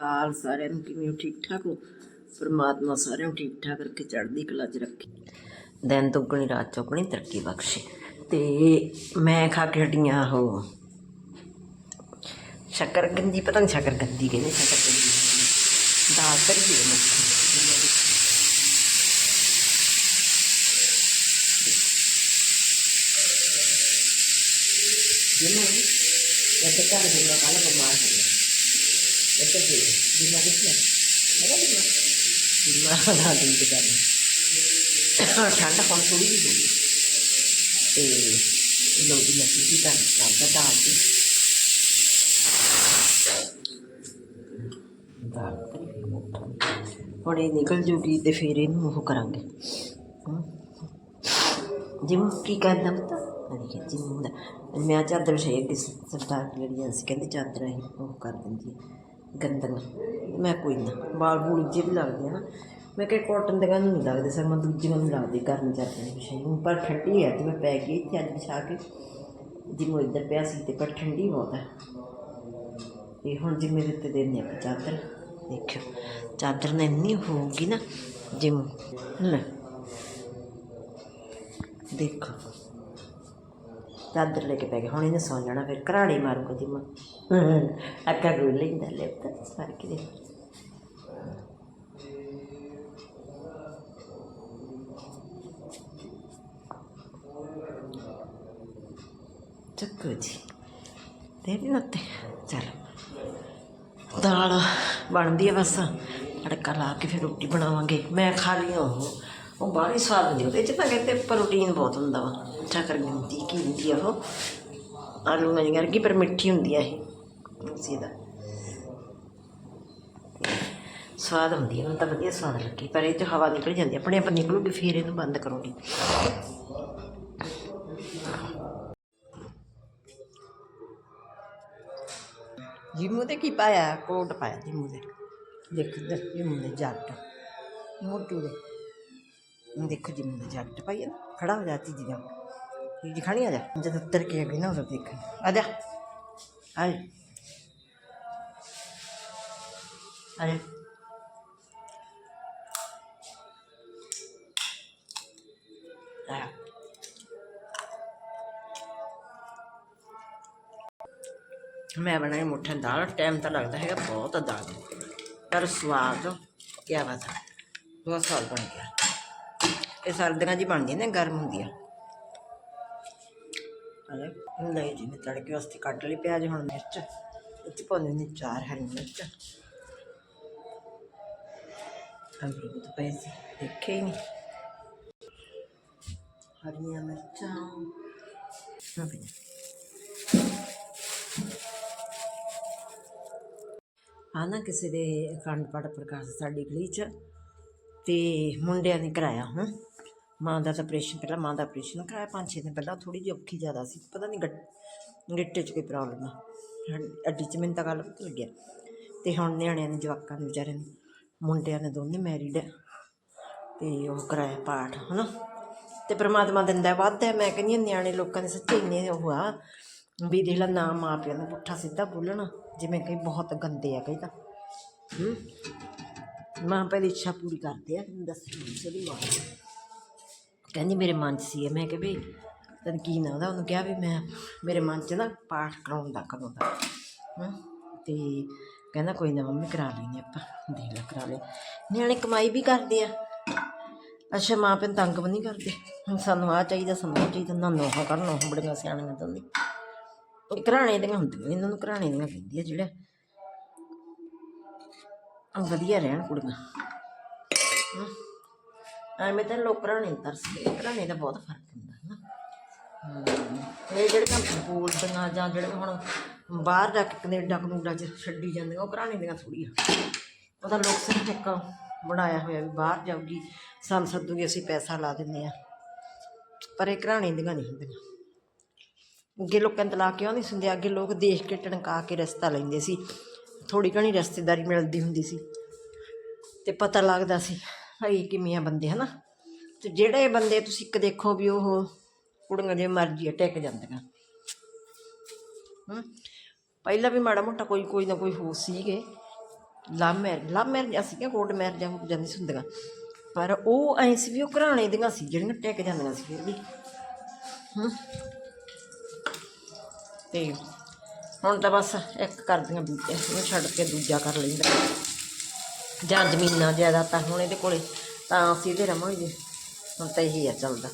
ਹਾਲ ਸਾਰਿਆਂ ਨੂੰ ਕਿਵੇਂ ਹੋ ਠੀਕ ਠਾਕ ਹੋ ਪਰਮਾਤਮਾ ਸਾਰਿਆਂ ਨੂੰ ਠੀਕ ਠਾਕ ਕਰਕੇ ਚੜ੍ਹਦੀ ਕਲਾ 'ਚ ਰੱਖੇ ਦਿਨ ਦੁੱਗਣੀ ਰਾਤ ਚੌਗਣੀ ਤਰੱਕੀ ਬਖਸ਼ੇ ਤੇ ਮੈਂ ਖਾ ਕੇ ਹਟੀਆਂ ਹੋ ਸ਼ੱਕਰ ਗੰਦੀ ਪਤਾ ਨਹੀਂ ਸ਼ੱਕਰ ਗੰਦੀ ਕਹਿੰਦੇ ਸ਼ੱਕਰ ਦਾਲ ਤਰੀ ਦੀ ਮੱਖੀ ਜਿਹਨੂੰ ਇਹ ਘਰ ਦੇ ਲੋਕਾਂ ਨਾਲ ਬਿਮਾਰ ਹੋ ਗਿਆ ਇੱਥੇ ਦੇ ਬਿਮਾਰ ਕਿੱਥੇ ਹੈਗਾ ਬਿਮਾਰ ਬਿਮਾਰ ਦਾ ਦਿਨ ਤੇ ਠੰਡ ਹੁਣ ਥੋੜੀ ਜਿਹੀ ਹੋ ਤੇ ਲੋ ਦੀ ਲੱਸੀ ਦੀ ਤਾਂ ਕਰਦਾ ਦਾਲ ਦੀ ਹੁਣ ਇਹ ਨਿਕਲ ਜੂਗੀ ਤੇ ਫਿਰ ਇਹਨੂੰ ਉਹ ਕਰਾਂਗੇ। ਹਮ। ਕੀ ਕਰਦਾ ਪਤਾ? ਨਹੀਂ ਕਿ ਜਿਮ ਮੈਂ ਚਾਦਰ ਵਿਛਾਈ ਅੱਗੇ ਸਰਦਾਰ ਜਿਹੜੀ ਸੀ, ਕਹਿੰਦੇ ਚਾਦਰ ਇਹ ਉਹ ਕਰ ਦਿੰਦੀ ਹੈ ਗੰਦਲ ਮੈਂ ਕੋਈ ਨਾ ਬਾਲ ਬੂਲ ਜੇ ਵੀ ਲੱਗਦੇ ਆ ਨਾ, ਮੈਂ ਕਿਹਾ ਕਾਟਨ ਦੇ ਨੂੰ ਨਹੀਂ ਲੱਗਦੇ ਸਰ, ਮੈਂ ਦੂਜੀਆਂ ਨੂੰ ਲੱਗਦੇ ਕਰਨ ਚਾਦਰ ਵਿਛਾਈ ਹੁਣ ਪਰ ਠੰਡੀ ਹੈ ਤੇ ਮੈਂ ਪੈ ਗਈ ਇੱਥੇ ਅੱਜ ਵਿਛਾ ਕੇ। ਜਿਮ ਇੱਧਰ ਪਿਆ ਸੀ ਤੇ ਪਰ ਠੰਡੀ ਬਹੁਤ ਹੈ। ਇਹ ਹੁਣ ਜਿਵੇਂ ਦੇ ਉੱਤੇ ਦੇਣੀ ਆ ਚਾਦਰ, ਦੇਖਿਓ। ਚਾਦਰ ਨੇ ਇੰਨੀ ਹੋਊਗੀ ਨਾ ਜਿਮ। ਲੈ। ਦੇਖੋ। ਚਾਦਰ ਲੈ ਕੇ ਪੈ ਗਿਆ ਹੁਣ ਇਹਨੇ ਸੌ ਜਾਣਾ, ਫਿਰ ਘਰਾੜੀ ਮਾਰੂਗਾ ਜਿਵੇਂ ਅੱਕਾ ਰੋ ਲੈਂਦਾ ਲੈ ਦੇ ਚੱਕੋ ਜੀ ਨੱਤੇ ਚਲ ਦਾਲ ਬਣਦੀ ਆ ਬਸ ਤੜਕਾ ਲਾ ਕੇ ਫਿਰ ਰੋਟੀ ਬਣਾਵਾਂਗੇ ਮੈਂ ਖਾ ਲਈ ਉਹ ਉਹ ਬਾਹਲੀ ਸਵਾਦ ਹੁੰਦੀ ਉਹਦੇ ਚ ਤਾਂ ਕਹਿੰਦੇ ਪ੍ਰੋਟੀਨ ਬਹੁਤ ਹੁੰਦਾ ਵਾ ਚੱਕਰ ਹੁੰਦੀ ਕੀ ਹੁੰਦੀ ਆ ਉਹ ਆਲੂ ਨਾਲ ਵਰਗੀ ਪਰ ਮਿੱਠੀ ਹੁੰਦੀ ਆ ਇਹ ਉਸੇ ਸਵਾਦ ਹੁੰਦੀ ਹੈ ਮੈਨੂੰ ਤਾਂ ਵਧੀਆ ਸਵਾਦ ਲੱਗੀ, ਪਰ ਇਹ ਚ ਹਵਾ ਨਿਕਲ ਜਾਂਦੀ ਆਪਣੇ ਆਪ ਨਿਕਲੂਗੀ, ਫਿਰ ਇਹਨੂੰ ਬੰਦ ਕਰੂੰਗੀ। ਜਿੰਮੂ ਤੇ ਕੀ ਪਾਇਆ? ਕੋਟ ਪਾਇਆ ਜਿੰਮੂ ਦੇ। ਦੇਖ ਦੇਖ ਦੇ ਜੱਟ। ਮੋਟੂ ਦੇ। ਦੇਖੋ ਜਿਮੂ ਦੇ ਜੱਟ ਪਾਇਆ ਨਾ, ਖੜਾ ਹੋ ਜਾਤੀ ਜੀ ਜਾ ਜੀ ਖਾਣੀ ਆ ਜਾ। ਜਦ ਉੱਤਰ ਕੇ ਗਈ ਨਾ ਉਦੋਂ ਦੇਖ। ਆ ਜਾ। ਆ ਜਾ ਮੈਂ ਬਣਾਈ ਮੁੱਠਾ ਦਾਲ ਟਾਈਮ ਤਾਂ ਲੱਗਦਾ ਹੈਗਾ ਬਹੁਤ ਦਾਲ ਪਰ ਸਵਾਦ ਕੀ ਬਾਤ ਹੈ ਬਹੁਤ ਸਵਾਦ ਬਣ ਗਿਆ ਇਹ ਸਰਦੀਆਂ 'ਚ ਹੀ ਬਣਦੀਆਂ ਨੇ ਗਰਮ ਹੁੰਦੀਆਂ ਅਰੇ ਨਹੀਂ ਜੀ ਮੈਂ ਤੜਕੇ ਵਾਸਤੇ ਕੱਟ ਲਈ ਪਿਆਜ਼ ਹੁਣ ਮਿਰਚ ਇੱਥੇ ਪਾਉਂਦੇ ਨੇ ਚਾਰ ਹਰੀ ਮਿਰਚ ਅਮਰੂਦ ਪਏ ਸੀ, ਦੇਖੇ ਹੀ ਨਹੀਂ। ਹਰੀਆਂ ਮਿਰਚਾਂ। ਨਾ ਵੀ ਆ ਕਿਸੇ ਦੇ ਅਖੰਡ ਪਾਠ ਪ੍ਰਕਾਸ਼ ਸਾਡੀ ਗਲੀ 'ਚ, ਤੇ ਮੁੰਡਿਆਂ ਨੇ ਕਰਾਇਆ ਹੁਣ। ਮਾਂ ਦਾ ਤਾਂ ਆਪਰੇਸ਼ਨ ਪਹਿਲਾਂ, ਮਾਂ ਦਾ ਆਪਰੇਸ਼ਨ ਕਰਾਇਆ, ਪੰਜ ਛੇ ਦਿਨ ਪਹਿਲਾਂ ਥੋੜੀ ਜਿਹੀ ਔਖੀ ਜ਼ਿਆਦਾ ਸੀ, ਪਤਾ ਨਹੀਂ ਗੱਟ, ਗਿੱਟੇ 'ਚ ਕੋਈ ਪ੍ਰੋਬਲਮ ਆ। ਹੱਡ- ਅੱਡੀ 'ਚ ਮੈਨੂੰ ਤਾਂ ਗੱਲ ਪਤਾ ਲੱਗਿਆ। ਤੇ ਹੁਣ ਨਿਆਣਿਆਂ ਨੇ, ਜਵਾਕਾਂ ਨੇ ਵਿਚਾਰਿਆਂ ਨੇ ਮੁੰਡਿਆਂ ਨੇ ਦੋਨੇ ਮੈਰਿਡ ਤੇ ਉਹ ਕਰਾਇਆ ਪਾਠ, ਹਨਾ? ਤੇ ਪ੍ਰਮਾਤਮਾ ਦਿੰਦਾ ਵੱਧਦਾ ਮੈਂ ਕਹਿੰਦੀ ਹਾਂ, ਨਿਆਣੇ ਲੋਕਾਂ ਦੇ ਸੱਚੇ ਇੰਨੇ ਉਹ ਆ ਵੀ ਦੇਖ ਲਾ, ਨਾ ਮਾਂ ਪਿਓ ਨੂੰ ਪੁੱਠਾ ਸਿੱਧਾ ਬੋਲਣਾ ਜਿਵੇਂ ਕਈ ਬਹੁਤ ਗੰਦੇ ਆ ਕਈ ਤਾਂ। ਹੂੰ? ਮਾਂ ਪਹਿਲੀ ਇੱਛਾ ਪੂਰੀ ਕਰਦੇ ਆ ਦੱਸ ਸਹੀ ਮਾਂ ਕਹਿੰਦੀ ਮੇਰੇ ਮਨ 'ਚ ਸੀ ਮੈਂ ਕਿਹਾ ਵੀ ਤਨ ਕੀ ਨਾ ਉਹਦਾ? ਉਹਨੂੰ ਕਿਹਾ ਵੀ ਮੈਂ, ਮੇਰੇ ਮਨ 'ਚ ਨਾ ਪਾਠ ਕਰਾਉਣ ਦਾ, ਕਦੋਂ ਦਾ? ਤੇ ਕਹਿੰਦਾ ਕੋਈ ਨਾ ਮੰਮੀ ਕਰਾ ਲੈਂਦੇ ਆਪਾਂ, ਦੇਖ ਲੈ ਕਰਾ ਲੈ। ਨਿਆਣੇ ਕਮਾਈ ਵੀ ਕਰਦੇ ਆ। ਅੱਛਾ, ਮਾਂ ਪਿਓ ਤੰਗ ਵੀ ਨਹੀਂ ਕਰਦੇ। ਹੁਣ ਸਾਨੂੰ ਆ ਚਾਹੀਦਾ, ਸਾਨੂੰ ਆਹ ਚਾਹੀਦਾ ਨਾ ਨੋਹਾਂ ਕਰਨ, ਉਹ ਬੜੀਆਂ ਸਿਆਣੀਆਂ ਤਾਂ ਨਹੀਂ। ਇਹ ਘਰਾਣੇ ਦੀਆਂ ਹੁੰਦੀਆਂ, ਇਹਨਾਂ ਨੂੰ ਘਰਾਣੇ ਦੀਆਂ ਕਹਿੰਦੀ ਆ ਜਿਹੜਾ ਵਧੀਆ ਰਹਿਣ ਕੁੜੀਆਂ। ਹਮ। ਐਵੇਂ ਤਾਂ ਲੋਕ ਘਰਾਣੇ ਨੂੰ ਤਰਸਦੇ ਘਰਾਣੇ ਦਾ ਬਹੁਤ ਫ਼ਰਕ ਹੁੰਦਾ ਹੈ ਨਾ ਇਹ ਜਿਹੜੇ ਤਾਂ ਬੋਲਦੀਆਂ ਜਾਂ ਜਿਹੜੇ ਹੁਣ ਬਾਹਰ ਜਾ ਕੇ ਕੈਨੇਡਾ ਕਨੂਡਾ ਚ ਛੱਡੀ ਜਾਂਦੀਆਂ ਉਹ ਘਰਾਣੇ ਦੀਆਂ ਥੋੜੀਆਂ ਉਹਦਾ ਲੋਕ ਸਿਰਫ ਇੱਕ ਬਣਾਇਆ ਹੋਇਆ ਵੀ ਬਾਹਰ ਜਾਊਗੀ ਸਾਨੂੰ ਸੱਦੂਗੀ ਅਸੀਂ ਪੈਸਾ ਲਾ ਦਿੰਦੇ ਆ ਪਰ ਇਹ ਘਰਾਣੇ ਦੀਆਂ ਨਹੀਂ ਹੁੰਦੀਆਂ। ਅੱਗੇ ਲੋਕਾਂ ਤਲਾ ਕਿਉਂ ਨਹੀਂ ਸੁਣਦੇ ਅੱਗੇ ਲੋਕ ਦੇਖ ਕੇ ਟਣਕਾ ਕੇ ਰਸਤਾ ਲੈਂਦੇ ਸੀ। ਥੋੜੀ ਘਣੀ ਰਿਸ਼ਤੇਦਾਰੀ ਮਿਲਦੀ ਹੁੰਦੀ ਸੀ। ਤੇ ਪਤਾ ਲੱਗਦਾ ਸੀ, ਭਾਈ ਕਿਵੇਂ ਆ ਬੰਦੇ, ਹਨਾ? ਤੇ ਜਿਹੜੇ ਬੰਦੇ ਤੁਸੀਂ ਇੱਕ ਦੇਖੋ ਵੀ ਉਹ ਕੁੜੀਆਂ ਜੇ ਮਰਜ਼ੀ ਆ ਟਿਕ ਜਾਂਦੀਆਂ। ਹੂੰ? ਪਹਿਲਾਂ ਵੀ ਮਾੜਾ ਮੋਟਾ ਕੋਈ ਕੋਈ ਨਾ ਕੋਈ ਹੋ ਸੀਗੇ। ਲਵ ਮੈਰਿਜ ਲਵ ਮੈਰਿਜ ਸੀਗੀਆਂ, ਕੋਰਟ ਮੈਰਿਜਾਂ ਹੋ ਜਾਂਦੀ ਸੀ ਹੁੰਦੀਆਂ। ਪਰ ਉਹ ਐਂ ਸੀ ਵੀ ਉਹ ਘਰਾਣੇ ਦੀਆਂ ਸੀ, ਜਿਹੜੀਆਂ ਟਿਕ ਜਾਂਦੀਆਂ ਸੀ ਫਿਰ ਵੀ। ਹੂੰ। ਤੇ ਹੁਣ ਤਾਂ ਬਸ ਇੱਕ ਕਰਦੀਆਂ ਦੂਜੇ ਨੂੰ ਛੱਡ ਕੇ ਦੂਜਾ ਕਰ ਲੈਂਦਾ। ਜਾਂ ਜ਼ਮੀਨਾਂ ਜ਼ਿਆਦਾ ਤਾਂ ਹੁਣ ਇਹਦੇ ਕੋਲੇ ਤਾਂ ਅਸੀਂ ਇਹਦੇ ਰਵਾਂਗੇ। ਹੁਣ ਤਾਂ ਇਹੀ ਆ ਚੱਲਦਾ।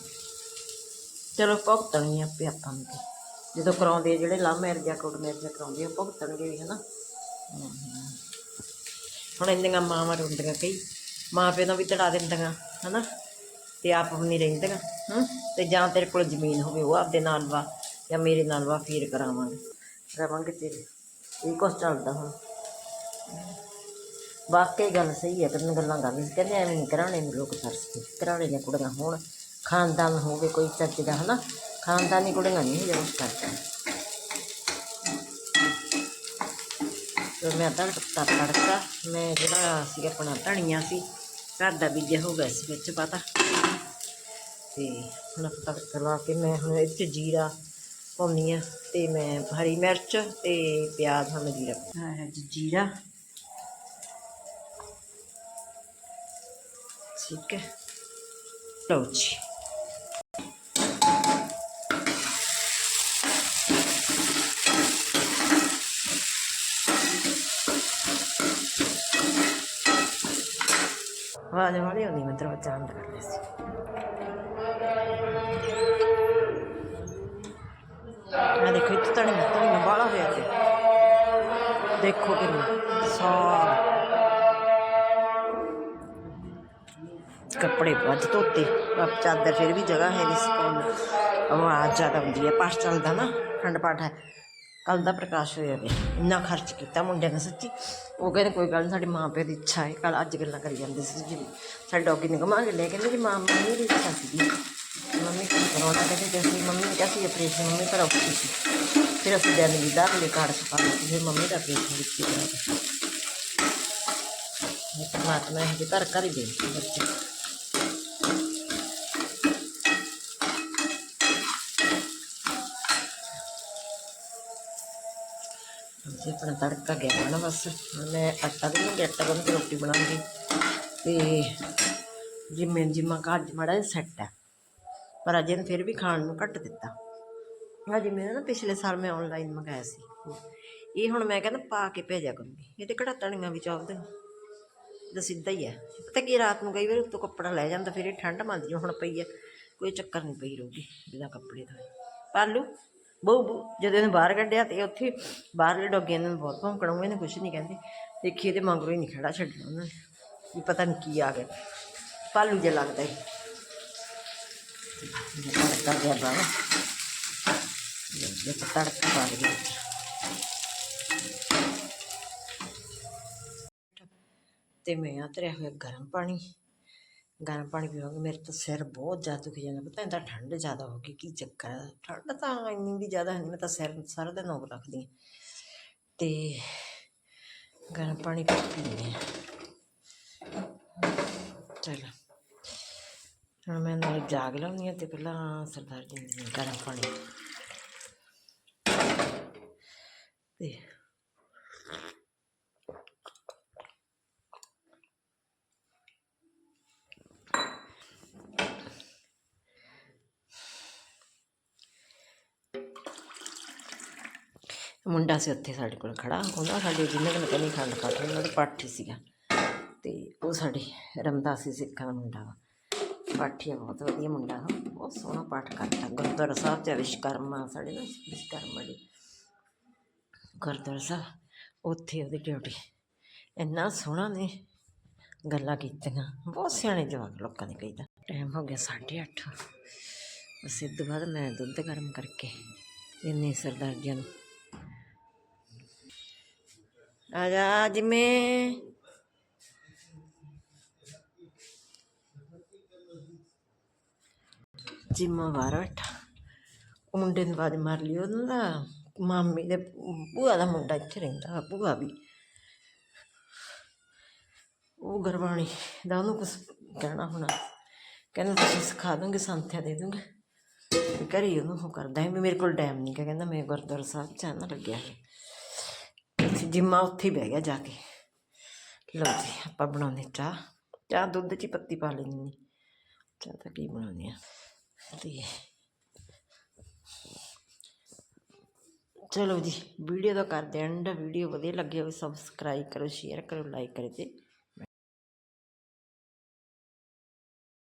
ਚਲੋ ਭੁਗਤਣੀ ਆਪੇ ਆਪਾਂ ਨੂੰ। ਕੀ। ਜਦੋਂ ਕਰਾਉਂਦੇ ਆ ਜਿਹੜੇ ਲਵ ਮੈਰਿਜ ਆ ਕੋਰਟ ਮੈਰਿਜ ਕਰਾਉਂਦੇ ਆ ਭੁਗਤਣਗੇ ਵੀ, ਹਨਾ। ਹੁਣ ਇੰਨੀਆਂ ਮਾਵਾਂ ਰੋਂਦੀਆਂ ਕਈ ਮਾਂ ਪਿਓ ਨੂੰ ਵੀ ਤੜਾ ਦਿੰਦੀਆਂ, ਹਨਾ। ਤੇ ਆਪ ਵੀ ਨਹੀਂ ਰਹਿੰਦੀਆਂ, ਹੂੰ। ਤੇ ਜਾਂ ਤੇਰੇ ਕੋਲ ਜ਼ਮੀਨ ਹੋਵੇ, ਉਹ ਆਪਦੇ ਨਾਲ ਵਾ, ਜਾਂ ਮੇਰੇ ਨਾਲ ਵਾ, ਫੇਰ ਕਰਾਵਾਂਗੇ। ਰਵਾਂਗੇ ਤੇਰੇ। ਇਹ ਕੁਛ ਚੱਲਦਾ ਹੁਣ। ਵਾਕਈ ਗੱਲ ਸਹੀ ਹੈ ਤੈਨੂੰ ਗੱਲਾਂ ਕਰਦੀ ਸੀ। ਕਹਿੰਦੇ ਐਵੇਂ ਨਹੀਂ ਕਰਾਣੇ ਨੂੰ ਲੋਕ ਤਰਸਦੇ ਕਰਾਣੇ ਦੀਆਂ ਕੁੜੀਆਂ ਹੋਣ। ਖਾਨਦਾਨ ਹੋਵੇ ਕੋਈ ਚੱਜ ਦਾ, ਹਨਾ। ਖਾਨਦਾਨੀ ਕੁੜੀਆਂ ਨਹੀਂ ਇਹ ਕੁਛ ਕਰਦੀਆਂ ਤੇ ਮੈਂ ਤੜਕਾ ਤੜਕਾ ਮੈਂ ਜਿਹੜਾ ਸੀ ਆਪਣਾ ਧਨੀਆ ਸੀ ਘਰ ਦਾ ਬੀਜਿਆ ਹੋ ਗਿਆ ਸੀ ਵਿੱਚ ਤੇ ਹੁਣ ਤੜਕਾ ਲਾ ਕੇ ਮੈਂ ਹੁਣ ਇਹ 'ਚ ਜੀਰਾ ਪਾਉਂਦੀ ਆ ਤੇ ਮੈਂ ਹਰੀ ਮਿਰਚ ਤੇ ਪਿਆਜ਼ ਹੁਣ ਜੀਰਾ ਪਾਉਣਾ ਹੈ ਜੀਰਾ ਠੀਕ ਹੈ ਲਓ ਜੀ ਆਵਾਜ਼ ਵਾਲੀ ਹੁੰਦੀ ਮੈਂ ਦਰਵਾਜ਼ਾ ਬੰਦ ਕਰ ਲਿਆ ਸੀ ਆ ਦੇਖੋ ਇੱਥੇ ਧਨੀਆ ਧਨੀਆ ਬਾਹਲਾ ਹੋਇਆ ਤੇ ਦੇਖੋ ਕਿੰਨਾ ਸਾਰਾ ਕੱਪੜੇ ਵੱਜ ਧੋਤੇ ਆਪ ਚਾਦਰ ਫਿਰ ਵੀ ਜਗ੍ਹਾ ਹੈ ਨਹੀਂ ਸੀ ਆਵਾਜ਼ ਜ਼ਿਆਦਾ ਹੁੰਦੀ ਹੈ ਪਾਠ ਚੱਲਦਾ ਨਾ ਖੰਡ ਪਾਠ ਹੈ ਕੱਲ ਦਾ ਪ੍ਰਕਾਸ਼ ਹੋਇਆ ਵੇ ਇੰਨਾ ਖਰਚ ਕੀਤਾ ਮੁੰਡਿਆਂ ਨੇ ਸੱਚੀ ਉਹ ਕਹਿੰਦੇ ਕੋਈ ਗੱਲ ਨਹੀਂ ਸਾਡੇ ਮਾਂ ਪਿਓ ਦੀ ਇੱਛਾ ਹੈ ਕੱਲ ਅੱਜ ਗੱਲਾਂ ਕਰੀ ਜਾਂਦੇ ਸੀ ਜੀ। ਸਾਡੇ ਡੌਗੀ ਨੇ ਘੁਮਾ ਕੇ ਲੈ ਕਹਿੰਦੇ ਜੀ ਮਾਂ ਮੰਮੀ ਦੀ ਇੱਛਾ ਸੀ ਮੰਮੀ ਕੀ ਕਰਾਉਣਾ ਕਹਿੰਦੇ ਜੇ ਅਸੀਂ, ਮੰਮੀ ਨੇ ਕਿਹਾ ਸੀ ਆਪਰੇਸ਼ਨ ਮੰਮੀ ਪਰ ਔਖੀ ਸੀ। ਫਿਰ ਅਸੀਂ ਦਿਨ ਵੀ ਦਾ ਲੈ ਕਾਰਡ ਛਪਾ ਲਿਆ ਫਿਰ ਮੰਮੀ ਦਾ ਆਪਰੇਸ਼ਨ ਵਿੱਚ ਕਰਾ ਪਰਮਾਤਮਾ ਇਹ ਘਰ ਘਰ ਹੀ ਦੇ ਬੱਚੇ। ਜੀ, ਆਪਣਾ ਤੜਕਾ ਗਿਆ ਨਾ ਬਸ। ਮੈਂ ਆਟਾ ਗੁੰਨ ਆਟਾ ਗੁੰਨ ਕੇ ਰੋਟੀ ਬਣਾਉਂਗੀ। ਤੇ ਜਿੰਮੇ ਜਿੰਮਾ ਘਰ ਮੜਾ ਸੈੱਟ ਹੈ ਪਰ ਅਜੇ ਨੇ ਫਿਰ ਵੀ ਖਾਣ ਨੂੰ ਘੱਟ ਦਿੱਤਾ। ਹਜੇ ਮੈਂ ਨਾ ਪਿਛਲੇ ਸਾਲ ਮੈਂ ਆਨਲਾਈਨ ਮੰਗਾਇਆ ਸੀ। ਇਹ ਹੁਣ ਮੈਂ ਕਹਿੰਦਾ ਪਾ ਕੇ ਭੇਜਿਆ ਕਰੂੰਗੀ। ਇਹ ਤੇ ਕਿਹੜਾ ਤਣੀਆਂ ਵੀ ਚੱਲਦੇ ਤਾਂ ਸਿੱਧਾ ਹੀ ਹੈ ਪਤਾ ਕੀ ਰਾਤ ਨੂੰ ਕਈ ਵਾਰ ਉੱਤੋਂ ਕੱਪੜਾ ਲੈ ਜਾਂਦਾ, ਫਿਰ ਇਹ ਠੰਡ ਮੰਦੀ ਹੁਣ ਪਈ ਹੈ ਕੋਈ ਚੱਕਰ ਨਹੀਂ ਪਈ ਰਹੂਗੀ, ਬਿਨਾਂ ਕੱਪੜੇ ਤੋਂ। ਪਾਲੂ ਬਹੁ ਬਹੁ, ਜਦੋਂ ਇਹਨੂੰ ਬਾਹਰ ਕੱਢਿਆ ਤੇ ਉੱਥੇ ਬਾਹਰਲੇ ਡੋਗਿਆਂ ਨੂੰ ਬਹੁਤ ਭੌਂਕਣਾ ਇਹਨੇ ਕੁਝ ਨਹੀਂ ਕਹਿੰਦੇ। ਦੇਖੀਏ ਤੇ ਮਗਰੋਂ ਹੀ ਨਹੀਂ ਖੜਾ ਛੱਡਣਾ ਉਹਨਾਂ ਨੇ। ਵੀ ਪਤਾ ਨਹੀਂ ਕੀ ਆ ਗਿਆ। ਪਾਲੂ ਜਿਹਾ ਲੱਗਦਾ ਹੈ ਤੜਕਾ ਗਿਆ ਬਾਬਾ ਇਹ ਤੜਕਾ ਪਾ ਦੇ ਤੇ ਮੈਂ ਆ ਧਰਿਆ ਹੋਇਆ ਗਰਮ ਪਾਣੀ। ਗਰਮ ਪਾਣੀ ਪੀਵਾਂਗੇ ਮੇਰੇ ਤਾਂ ਸਿਰ ਬਹੁਤ ਜ਼ਿਆਦਾ ਦੁਖ ਜਾਂਦਾ ਪਤਾ ਨਹੀਂ ਤਾਂ ਠੰਡ ਜ਼ਿਆਦਾ ਹੋ ਗਈ, ਕੀ ਚੱਕਰ ਹੈ ਠੰਡ ਤਾਂ ਇੰਨੀ ਵੀ ਜ਼ਿਆਦਾ ਨਹੀਂ ਮੈਂ ਤਾਂ ਸਿਰ ਸਾਰਾ ਦਿਨ ਉਹ ਰੱਖਦੀ ਹਾਂ ਤੇ ਗਰਮ ਪਾਣੀ ਪੀਂਦੇ ਹਾਂ ਚਲੋ, ਹੁਣ ਮੈਂ ਨਾਲ ਜਾਗ ਲਾਉਂਦੀ ਹਾਂ ਤੇ ਪਹਿਲਾਂ ਸਰਦਾਰ ਜੀ ਨੂੰ ਗਰਮ ਪਾਣੀ ਤੇ ਮੁੰਡਾ ਸੀ ਉੱਥੇ ਸਾਡੇ ਕੋਲ ਖੜਾ, ਉਹਦਾ ਸਾਡੇ ਜਿੰਨੇ ਕੋਲ ਕਹਿੰਦੀ ਖੰਡ ਪਾਠ ਉਹਨਾਂ ਦਾ ਪਾਠੀ ਸੀਗਾ। ਤੇ ਉਹ ਸਾਡੇ ਰਮਦਾਸੀ ਸਿੱਖਾਂ ਦਾ ਮੁੰਡਾ ਵਾ। ਪਾਠੀ ਆ, ਬਹੁਤ ਵਧੀਆ ਮੁੰਡਾ ਵਾ। ਬਹੁਤ ਸੋਹਣਾ ਪਾਠ ਕਰਦਾ। ਗੁਰਦੁਆਰਾ ਸਾਹਿਬ ਚ ਵਿਸ਼ਕਰਮਾ ਸਾਡੇ ਨਾ ਵਿਸ਼ਕਰਮਾ ਜੀ। ਗੁਰਦੁਆਰਾ ਸਾਹਿਬ, ਉੱਥੇ ਉਹਦੀ ਡਿਊਟੀ। ਇੰਨਾ ਸੋਹਣਾ ਨੇ ਗੱਲਾਂ ਕੀਤੀਆਂ। ਬਹੁਤ ਸਿਆਣੇ ਜਵਾਕ ਲੋਕਾਂ ਨੇ ਕਹੀਦਾ ਟਾਈਮ ਹੋ ਗਿਆ 8:30 ਬਸ ਇਹ ਤੋਂ ਬਾਅਦ ਮੈਂ ਦੁੱਧ ਗਰਮ ਕਰਕੇ, ਇੰਨੇ ਸਰਦਾਰ ਜੀ ਨੂੰ ਆ ਜਾ ਜਿਵੇਂ ਜਿੰਮਾ ਬਾਹਰ ਬੈਠਾ। ਉਹ ਮੁੰਡੇ ਨੂੰ ਬਾਜ ਮਾਰ ਲਈ ਉਹਨਾਂ ਦਾ ਮਾਮੀ ਦੇ ਭੂਆ ਦਾ ਮੁੰਡਾ ਇੱਥੇ ਰਹਿੰਦਾ ਭੂਆ ਵੀ। ਉਹ ਗਰਵਾਣੀ ਦਾ ਉਹਨੂੰ ਕੁਝ ਕਹਿਣਾ ਹੋਣਾ। ਕਹਿੰਦਾ, ਤੁਸੀਂ ਸਿਖਾ ਦੋਗੇ, ਸੰਥਿਆ ਦੇ ਦੋਗੇ? ਤੇ ਘਰੇ ਹੀ ਉਹਨੂੰ ਉਹ ਕਰਦਾ ਹੈ ਵੀ ਮੇਰੇ ਕੋਲ ਟਾਈਮ ਨਹੀਂ ਕਹਿੰਦਾ, ਮੈਂ ਗੁਰਦੁਆਰਾ ਸਾਹਿਬ ਚ ਆ ਨਾ ਲੱਗਿਆ ਹੈ ਜਿੰਮਾ ਉੱਥੇ ਹੀ ਬਹਿ ਗਿਆ ਜਾ ਕੇ। ਲਓ ਜੀ, ਆਪਾਂ ਬਣਾਉਂਦੇ ਚਾਹ। ਚਾਹ ਦੁੱਧ 'ਚ ਹੀ ਪੱਤੀ ਪਾ ਲੈਂਦੀ ਹਾਂ ਚਾਹ ਤਾਂ ਕੀ ਬਣਾਉਂਦੇ ਆ? ਤੇ ਚਲੋ ਜੀ, ਵੀਡੀਓ ਦਾ ਕਰਦੇ ਐਂਡ ਵੀਡੀਓ ਵਧੀਆ ਲੱਗੀ ਹੋਵੇ ਸਬਸਕ੍ਰਾਈਬ ਕਰੋ ਸ਼ੇਅਰ ਕਰੋ ਲਾਈਕ ਕਰੋ ਤੇ